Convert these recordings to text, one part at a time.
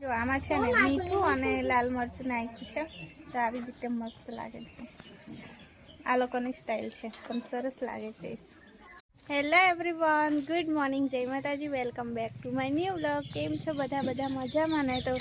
જો, આમાં છે ને મીઠું અને લાલ મરચું નાખ્યું છે. તો આવી રીતે મસ્ત લાગે છે. આ લોકોની સ્ટાઇલ છે, પણ સરસ લાગે છે હેલો એવરીવન ગુડ મોર્નિંગ જય માતાજી welcome back to my new blog કેમ છો બધા? બધા મજામાં ને? તો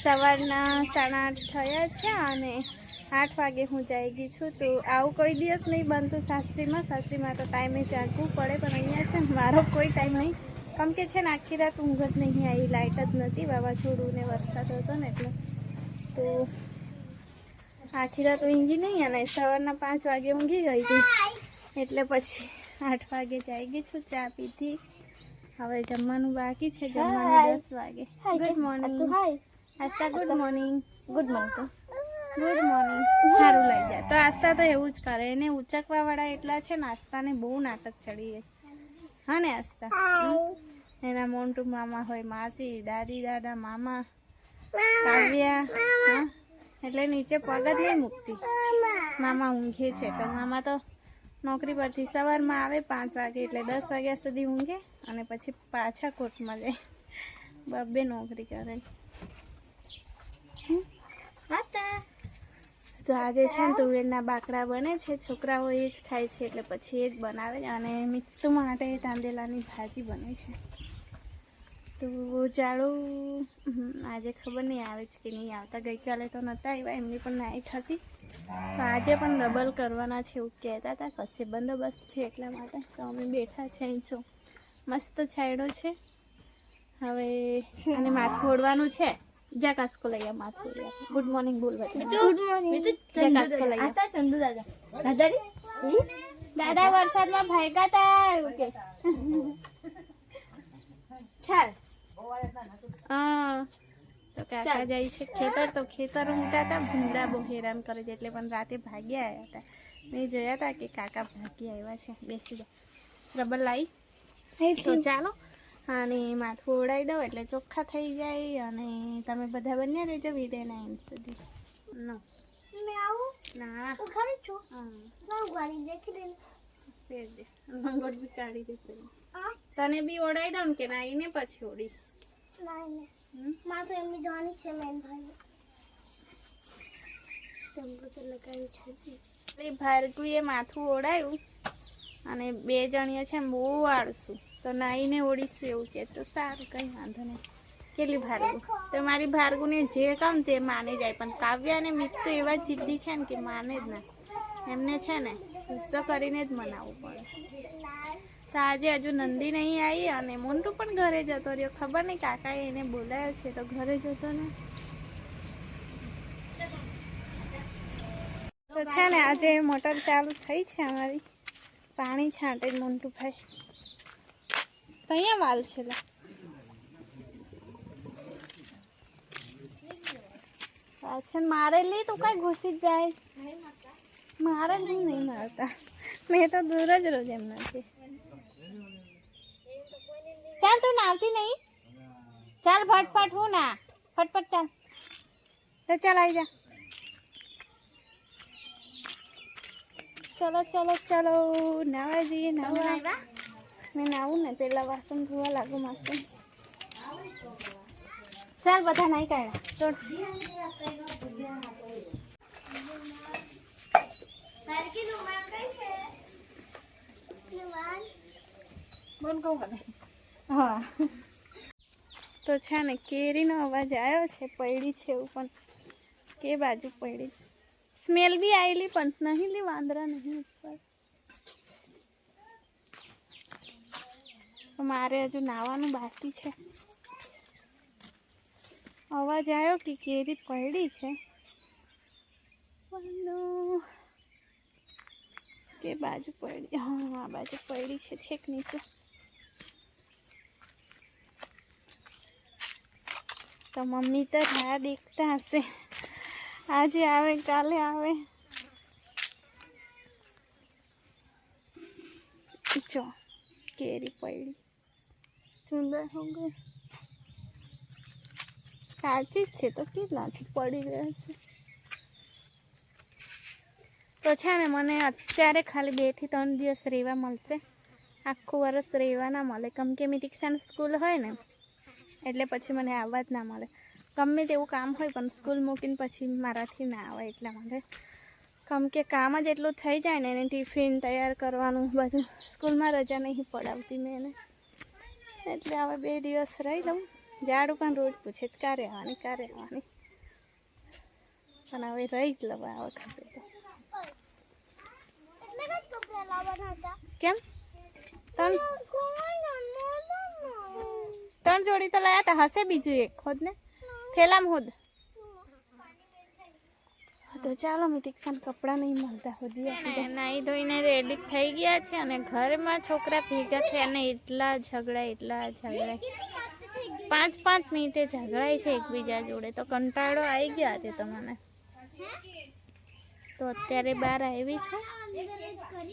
સવારના સાડા આઠ થયા છે અને આઠ વાગે હું જઈ ગઈ છું. તો આવું કોઈ દિવસ નહીં બનતું સાસરીમાં. સાસરીમાં તો ટાઈમે જાગવું પડે, પણ અહીંયા છે મારો કોઈ ટાઈમ નહીં. કેમ કે છે ને આખી રાત ઊંઘ જ નહીં આવી લાઇટ જ નથી વાવાઝોડું ને વરસાદ હતો ને એટલે. તો આખી રાત ઊંઘી નહીં અને સવારના પાંચ વાગે ઊંઘી ગઈ હતી. એટલે પછી આઠ વાગે જઈ ગઈ છું ચા પીધી. હવે જમવાનું બાકી છે જમવાનું દસ વાગે. Good morning Aastha good morning good morning good morning સારું લઈ જાય તો. આસ્તા તો એવું જ કરે. એને ઉચકવાવાળા એટલા છે નાસ્તાને બહુ નાટક ચડી જાય. હા ને આસ્તા એના મોન્ટુ મામા હોય માસી દાદી દાદા મામા કાવ્યા હા? એટલે નીચે પગ જ નહીં મૂકતી. મામા. ઊંઘે છે તો મામા તો નોકરી પરથી સવારમાં આવે પાંચ વાગે એટલે દસ વાગ્યા સુધી ઊંઘે અને પછી પાછા કોર્ટમાં જાય. બબ્બે નોકરી કરે. તો આજે છે ને તુવેરના બાકડા બને છે છોકરાઓ એ જ ખાય છે એટલે પછી એ જ બનાવે અને મિત્તુ માટે તાંદેલાની ભાજી બને છે. તો જાડું આજે ખબર નહીં આવે છે કે નહીં આવતા. ગઈકાલે તો નહોતા આવ્યા એમની પણ નાઇટ હતી. તો આજે પણ ડબલ કરવાના છે એવું કહેતા હતા. કશે બંદોબસ્ત છે એટલા માટે. તો અમે બેઠા છે અહીં જો. મસ્ત છાંયડો છે. હવે અને માથું ઓડવાનું છે. જા કાસકો લઈ આ માથું ગુડ મોર્નિંગ બોલ ગુડ મોર્નિંગ જય કાસકો લઈ આ. ચંદુ દાદા. દાદાજી? દાદા વરસાદમાં ભાગ્યા તા. એવું કે. ચાલ. હા. તો કાકા જાય છે ખેતર તો ખેતર ઊંઘતા હતા ભૂંગળા બહુ હેરાન કરે છે એટલે પણ રાતે ભાગી આવ્યા હતા. મેં જોયા હતા કે કાકા ભાગી આવ્યા છે. બેસી જાય રબર લાવી તો ચાલો. અને માથું ઓડાઈ દઉં એટલે ચોખ્ખા થઈ જાય અને તમે બધા બન્યા રહેજો વિડીયોના એન્ડ સુધી. નો. મેં આવું? ના. હું ખરી છું? હા. ગાડી દેખી દે પહેર દે. લંગોટ બી કાઢી દે તને બી ઓડાઈ દઉં ને કે ના આવીને પછી ઓડીશ. નહીં નહીં હમ? મારે તો એમની જવાની છે મેન ભાઈ શંભુ લગાવી છે એટલે ભાર્ગુએ માથું ઓડાયું અને બે જણીએ છે બહુ આળસું તો નાઈને ઓળીશું એવું કે તો સારું કંઈ વાંધો નહીં. કેટલી ભાર્ગુ તો મારી ભાર્ગુને જે કામ તે માને જાય પણ કાવ્ય અને મિત તો એવા જિદ્દી છે ને કે માને જ ના. એમને છે ને ગુસ્સો કરીને જ મનાવવું પડે. સાંજે હજુ નંદી નહીં આવી અને મોન્ટુ પણ ઘરે જતો રહ્યો. ખબર નહીં કાકાએ એને બોલાયો છે તો ઘરે જતો ને. તો છે ને આજે મોટર ચાલુ થઈ છે અમારી. પાણી છાંટે મોન્ટુ ભાઈ તો અહીંયા વાલ છે. પાછળ મારે લે તો કઈ ઘૂસી જ જાય. મારે નહીં નહીં મારતા મેં તો દૂર જ રોજ એમનાથી ચાલ તું નાવતી નહીં. ચાલ ફટફટ હું ના. ફટફટ ચાલ. તો ચાલ આવી જા. ચલો ચલો ચલો. નાવા જઈએ નાવા. મેં નાવું ને પેલા વાસણ ધોવા લાગુ માસણ ચાલ બધા નહીં કાઢ્યા. તો સરકી રૂમાલ કઈ છે? રૂમાલ બોલ કહું હવે હા. તો છે ને, કેરીનો અવાજ આવ્યો છે પૈડી છે એવું પણ. કે બાજુ પૈડી સ્મેલ બી આવેલી પણ નહીં લી, વાંદરા નહીં ઉપર. મારે હજુ નાવાનું બાકી છે. અવાજ આવ્યો કે કેરી પડી છે? કે બાજુ પડી હા, આ બાજુ પડી છે, છેક નીચે. તો મમ્મી તો રાહ દેખતા હશે. આજે આવે, કાલે આવે. જો, કેરી પડી. સુંદર હો ગઈ કાચી જ છે તો કેટલાથી પડી ગયા છે? તો છે ને મને અત્યારે ખાલી બેથી ત્રણ દિવસ રહેવા મળશે. આખું વરસ રહેવા ના મળે. કેમ કે મેં સ્કૂલ હોય ને એટલે પછી મને આવવા જ ના મળે. ગમે તેવું કામ હોય પણ સ્કૂલ મૂકીને પછી મારાથી ના આવે એટલા માટે. કેમ કે કામ જ એટલું થઈ જાય ને એને ટિફિન તૈયાર કરવાનું બધું. સ્કૂલમાં રજા નહીં પડાવતી મેં એને. એટલે હવે બે દિવસ રહી લઉં જાડું પણ રોજ પૂછે જ ક્યારે આવવાની ક્યારે આવવાની? પણ હવે રહી જ લઉં આ વખતે તો. કેમ? ત્રણ કોઈ ના ત્રણ જોડી તો લાયા હતા હશે બીજું એક ખોદ ને? થેલામ હોદ તો ચાલો મિતિક્ષાને કપડાં નહીં મળતા હોદી નાહી ધોઈને રેડી થઈ ગયા છે અને ઘરમાં છોકરા ભેગા થયા અને એટલા ઝઘડા એટલા ઝઘડા. પાંચ પાંચ મિનિટે ઝઘડાય છે એકબીજા જોડે. તો કંટાળો આવી ગયો આજે તો મને. તો અત્યારે બહાર આવી છું.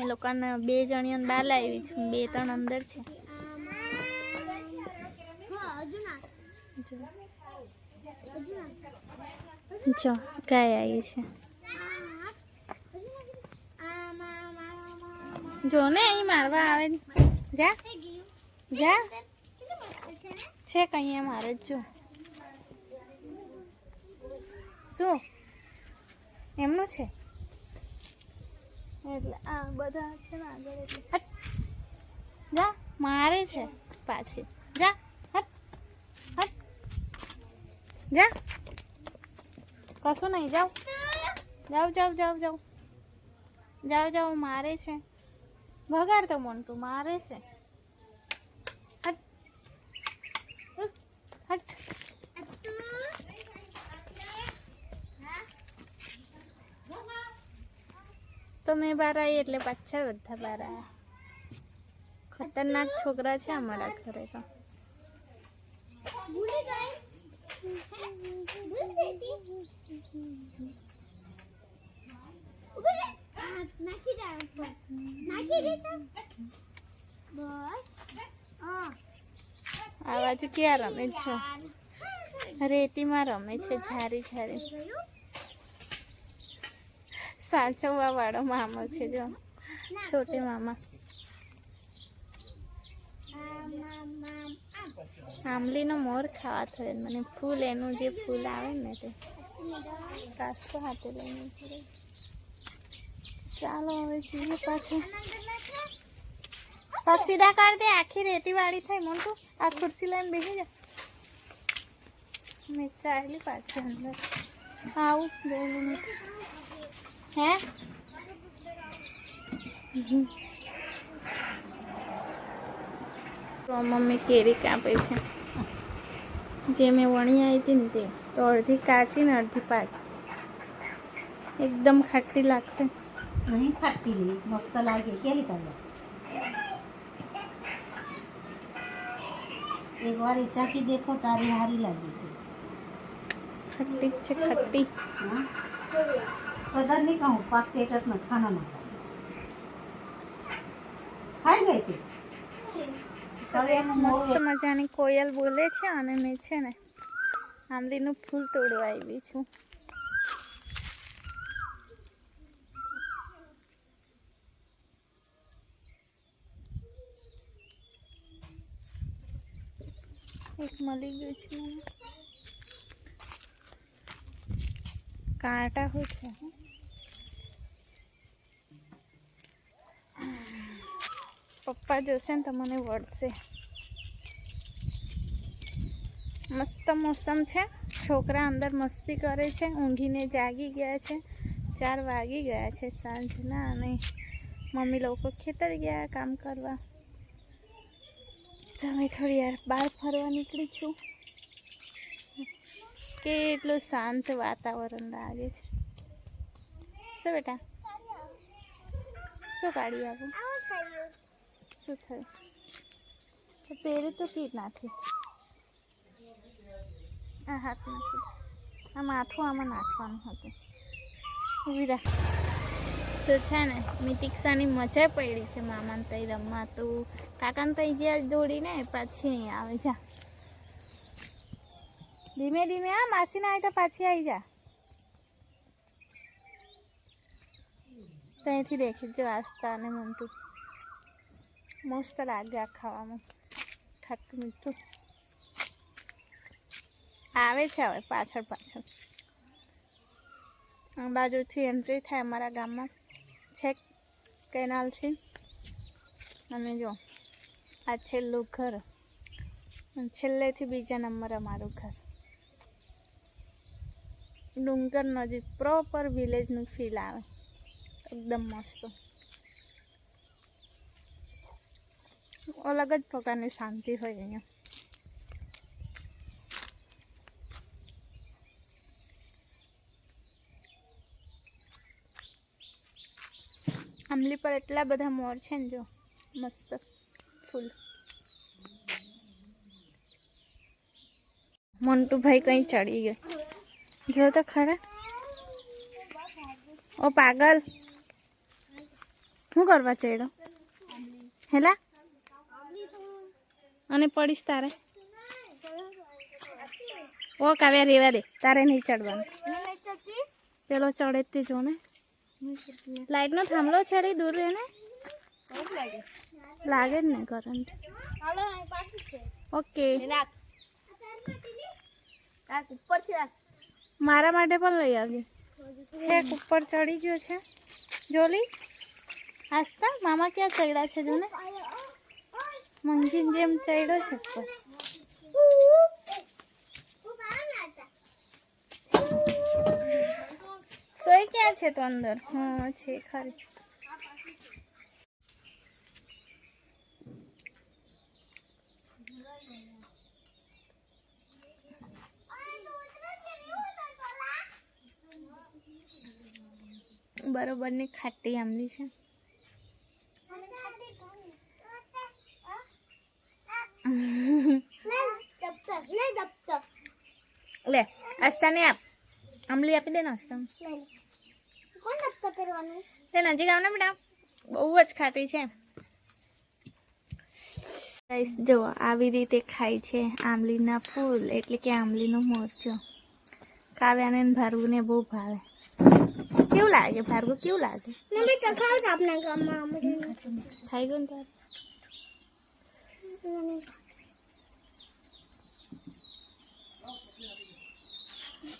એ લોકોને બે જણીઓને બહાર લાવી છું બે ત્રણ અંદર છે. જો, ગાય આવી છે. જો ને, અહીં મારવા આવે જા જા. છે કઈ મારે જ જો. શું? એમનું છે? એટલે આ બધા છે ને આગળ જા, મારે છે પાછી. જા. જા. કશું નહીં, જાઓ. જાઓ જાઓ જાઓ જાઓ. જાઓ જાઓ, મારે છે. ભગાડ તો તું મારે છે. તો મેં બહાર આવી એટલે પાછા બધા બહાર આવ્યા ખતરનાક છોકરા છે અમારા ઘરે તો. ભૂલી ગઈ ભૂલી ગઈ હતી ઊભી રે. આ નાખી દે આ ઉપર. નાખી દે તો. બસ હા આ બાજુ ક્યાં રમે છો રેતીમાં રમે છે ઝારી ઝારી સાચવવા વાળો મામો છે જો છોટે મામા આમ આમ આમ આમ આંબલીનો મોર ખાવા થયો મને ફૂલ, એનું જે ફૂલ આવે ને તે કાસ્તો હાથે લઈને ફરે ચાલો, હવે જઈએ પાછું. પગ સીધા કર દે, આખી રેતી વાળી થઈ મોન્ટુ આ ખુરશી લઈને બેસી જા. મેં ચાલી પાછી અંદર. આવું, બે મિનિટ. હે? તો મમ્મી કેરી કાપે છે. જે મેં વણી આવી હતી ને તે. તો અડધી કાચી ને અડધી પાક. એકદમ ખાટી લાગશે. નહીં ખાટી મસ્ત લાગે. કેવી કરે એક વાર ચાખી દેખો તારી હારી લાગી હતી. ખટ્ટી છે ખટ્ટી બધા નહીં કહું પાક એક જ ન ખાનામાં. ખાઈ ગઈ તી હવે મસ્ત મજાની કોયલ બોલે છે અને મેં છે ને આંબલીનું ફૂલ તોડવા આવી છું એક મળી ગયું છે મને કાંટા હોય છે હો. પપ્પા જોશે ને તો મને વળશે. મસ્ત મોસમ છે. છોકરા અંદર મસ્તી કરે છે. ઊંઘીને જાગી ગયા છે. ચાર વાગી ગયા છે સાંજના અને મમ્મી લોકો ખેતર ગયા કામ કરવા. તમે થોડી યાર બહાર ફરવા નીકળી છું. કેટલું શાંત વાતાવરણ લાગે છે. શું બેટા? શું કાઢી આવું શું થયું? પહેરે તો કીટ નાખી. આ હાથ નાખી આ માથું આમાં નાખવાનું હતું. ઊભી તો છે ને, મિતિક્ષાની મજા પડી છે મામાને તઈ રમવા તો. કાકાને તઈ જ્યાં દોડીને પાછી અહીં આવે, જા. ધીમે ધીમે આ માસીને આવી તો પાછી આવી જા. ત્યાંથી દેખી, જો આસ્તા અને મનતું મસ્ત લાગે આ ખાવામાં ખાટું મીઠું આવે છે હવે પાછળ પાછળ આ બાજુથી એન્ટ્રી થાય અમારા ગામમાં છેક કેનાલ છે અને જો આ છેલ્લું ઘર છેલ્લેથી બીજા નંબર અમારું ઘર ડુંગર નજીક પ્રોપર વિલેજનું ફીલ આવે એકદમ મસ્ત અલગ જ પ્રકારની શાંતિ હોય અહીંયા આંબલી પર એટલા બધા મોર છે ને જો મસ્ત ફૂલ મોન્ટુભાઈ કઈ ચડી ગયો જો તો ખરા ઓ પાગલ શું કરવા ચડ્યો હેલા અને પડીશ તારે. ઓ, કાવ્યા, રેવા દે. તારે નહીં ચડવાનું. પેલો ચડે તે જો ને. લાઈટનો થાંભલો છે રે, દૂર રહે ને? લાગે જ ને કરંટ ઓકે મારા માટે પણ લઈ આવજે. છેક ઉપર ચડી ગયો છે. જોલી? આસ્તા મામા ક્યાં ચડ્યા છે, જો ને? મંગીન જેમ ચડ્યો છે ઉપર સોય ક્યાં છે તો અંદર? હા, છે ખરી બરોબરની ખાટી આમલી છે. લે આસ્તાને આપ આંબલી આપી દે ને કોણ પહેરવાનું તે નજીક આવ ને બેટા બહુ જ ખાટી છે જો આવી રીતે ખાય છે આંબલીના ફૂલ એટલે કે આંબલીનો મોરચો કાવ્યાને ને ભાર્ગવને બહુ ભાવે કેવું લાગે ભાર્ગવ કેવું લાગે મમ્મી તો ખાવ છો આપણા ગામમાં ખાઈ ગયું ને તારે મસાલો વાગે તારે થોડી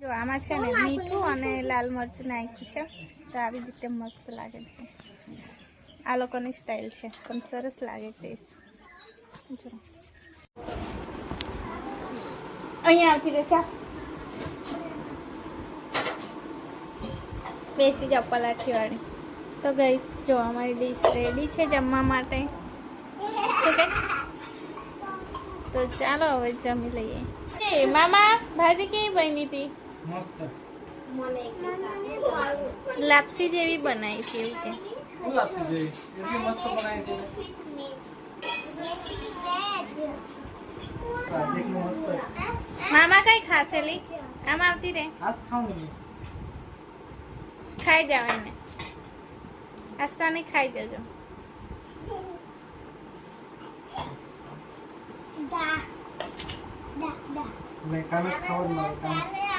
જો, આમાં છે ને મીઠું અને લાલ મરચું નાખ્યું છે. તો આવી રીતે મસ્ત લાગે છે. આ લોકોની સ્ટાઇલ છે, પણ સરસ લાગે ટેસ્ટ જો. અહીંયા આવતી રે ચા. બેસી જાઓ પલાઠીવાળી. તો ગઈશ જો અમારી ડીશ રેડી છે જમવા માટે શું કે તો ચાલો હવે જમી લઈએ. એ મામા ભાજી કેવી બની હતી? મસ્ત. લાપસી જેવી બનાવી હતી એવું કે. છે મામા કઈ ખાસેલી આમ આવતી રે ખાઈ જાવ એને. આસ્તાને ખાઈ જજો. દા દા દા નહીં કાલે ખાવું જ મારે કાલે